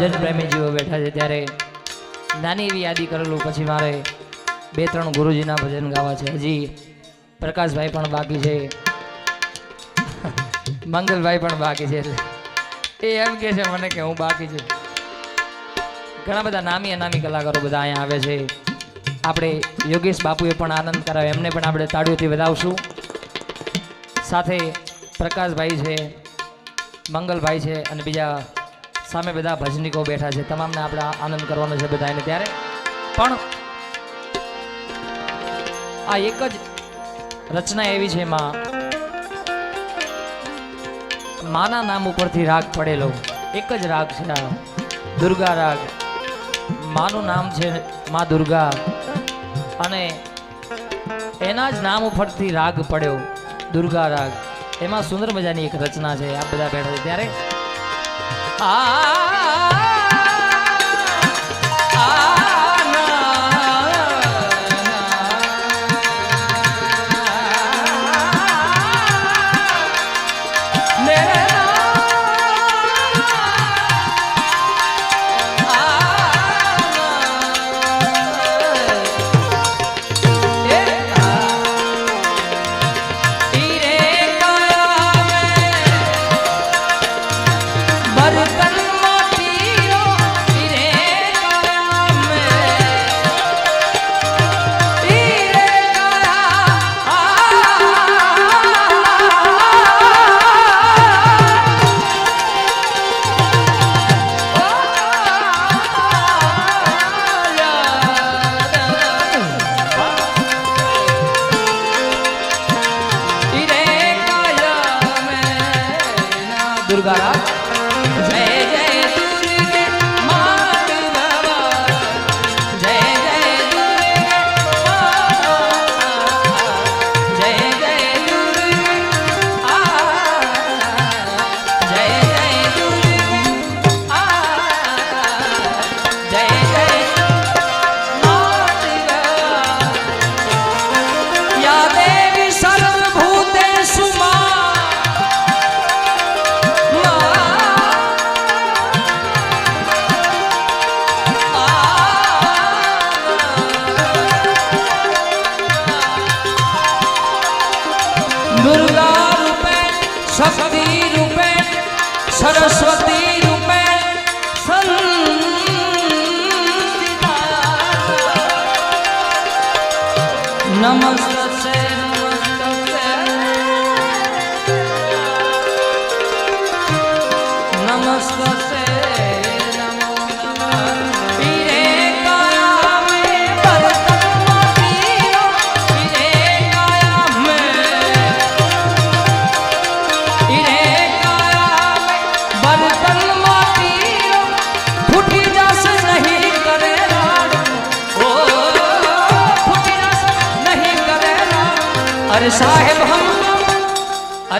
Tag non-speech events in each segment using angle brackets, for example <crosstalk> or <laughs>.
ભજન પ્રેમીજીઓ બેઠા છે ત્યારે નાની એવી યાદી કરેલું પછી મારે બે, ત્રણ ગુરુજીના ભજન ગાવા છે. હજી પ્રકાશભાઈ પણ બાકી છે. <laughs> મંગલભાઈ પણ બાકી છે એ એમ કે છે મને કે હું બાકી છું. ઘણા બધા નામી અનામી કલાકારો બધા અહીંયા આવે છે. આપણે યોગેશ બાપુએ પણ આનંદ કરાવ્યો. એમને પણ આપણે તાળીઓથી વધાવશું. સાથે પ્રકાશભાઈ છે, મંગલભાઈ છે અને બીજા સામે બધા ભજનીકો બેઠા છે. તમામને આપણે આનંદ કરવાનો છે બધાને ત્યારે. પણ આ એક જ રચના એવી છે માં માના નામ ઉપરથી રાગ પડેલો. એક જ રાગ છે આ. દુર્ગા રાગ. માનું નામ છે મા દુર્ગા. અને એના જ નામ ઉપરથી રાગ પડ્યો. દુર્ગા રાગ. એમાં સુંદર મજાની એક રચના છે. આ બધા બેઠા છે ત્યારે. આ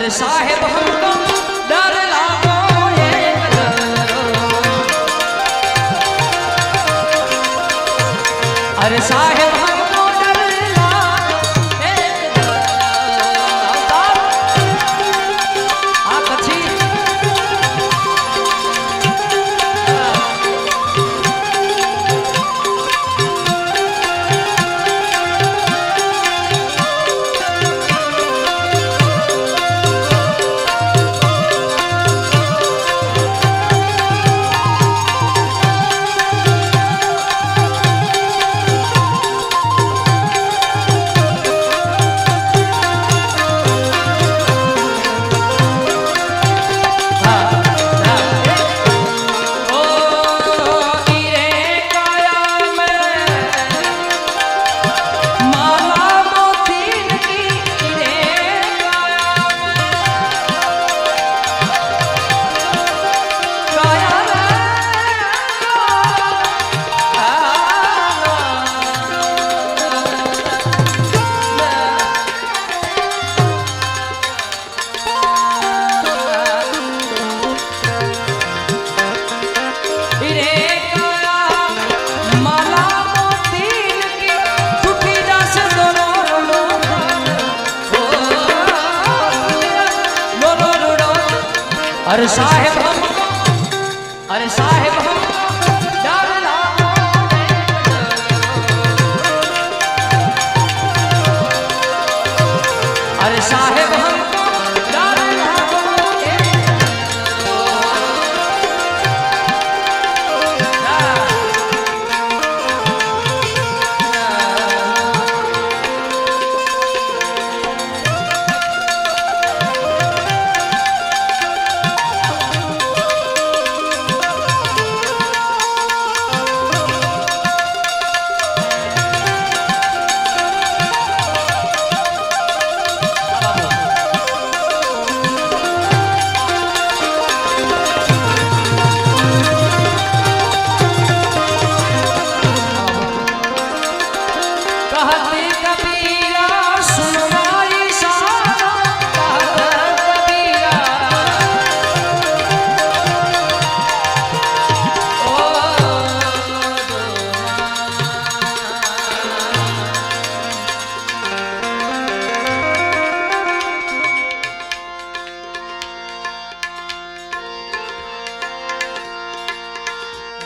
अरे साहेब हमको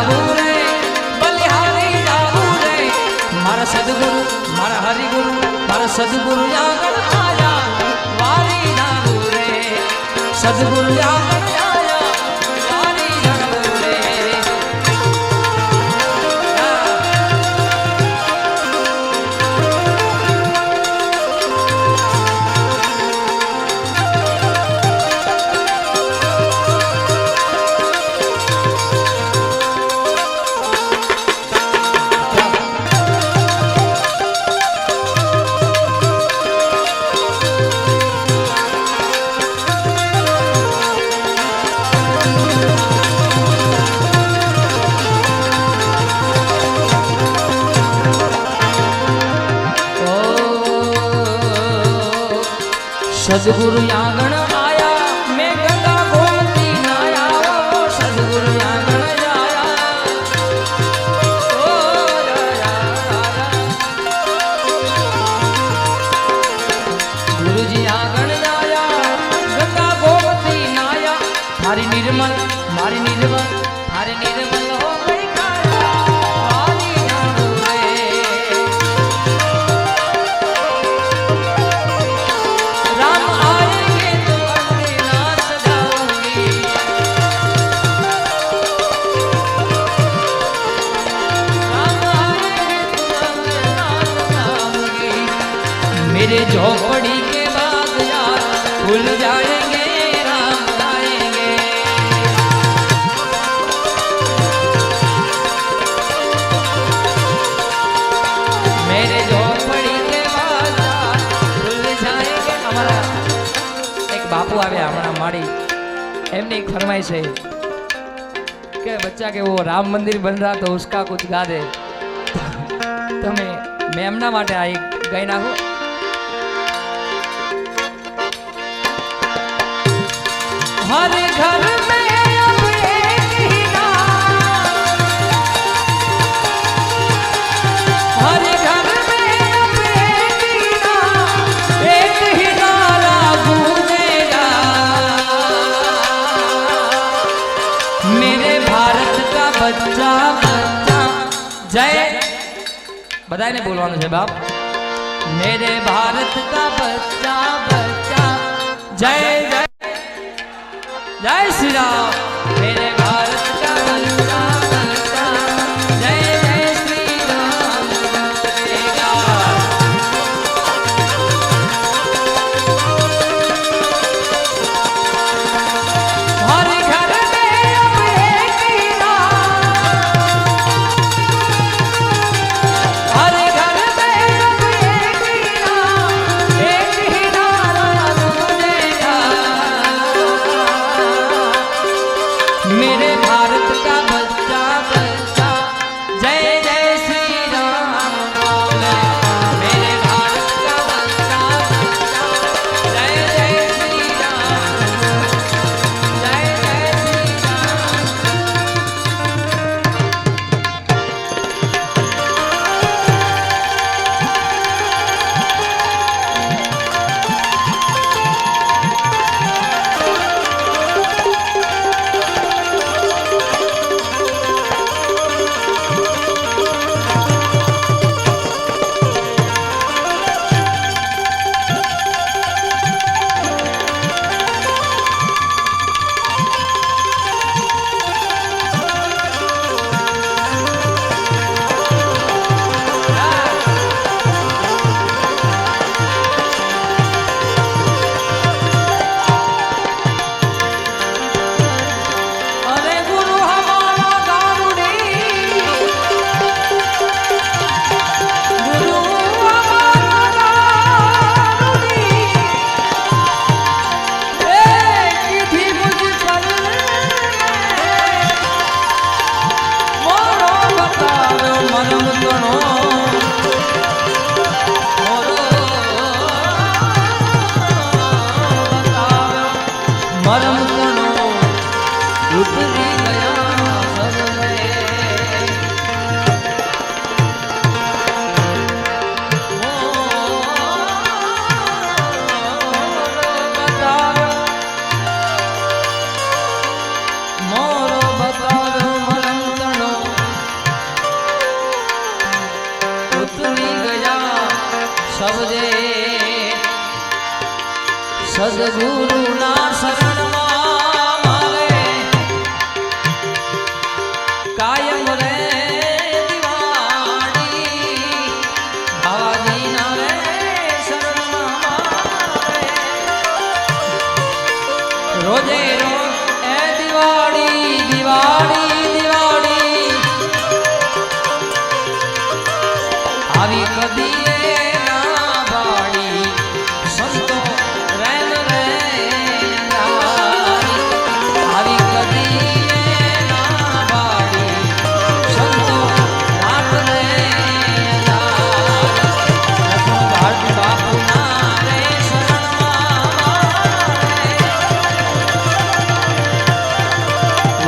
જાવું રે બલિહારી જાવું રે મારા સદગુરુ, મારા હરિગુરુ, મારા સદગુરુ આગળ આયા, વારી જાવું રે સદગુરુ આગળ સદગુરુ આંગણ બાપુ આવ્યા હમણાં મારી. એમની ફરમાઈ છે કે બચ્ચા કે રામ મંદિર બન રહા તો ઉસકા કુછ ગા દે તમે મેં એમના માટે આ એક ગાઈ નાખો. हर घर में બધાને બોલવાનું છે બાપ. મેરે ભારત કા બચ્ચા બચ્ચા. જય જય. જય શ્રી રામ.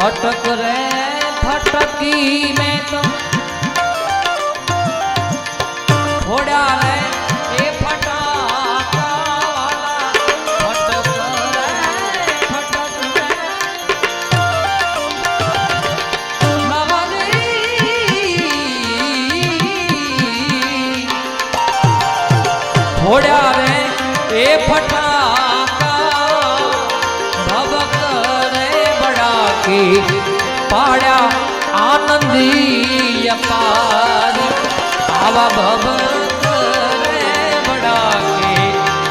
ઠટક રે ઠટકી મેં તો. થોડા રે પાડ્યા આનંદી અપાર આવા ભવત બડા કે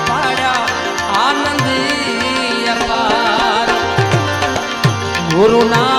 પાડ્યા આનંદી અપાર ગુરુના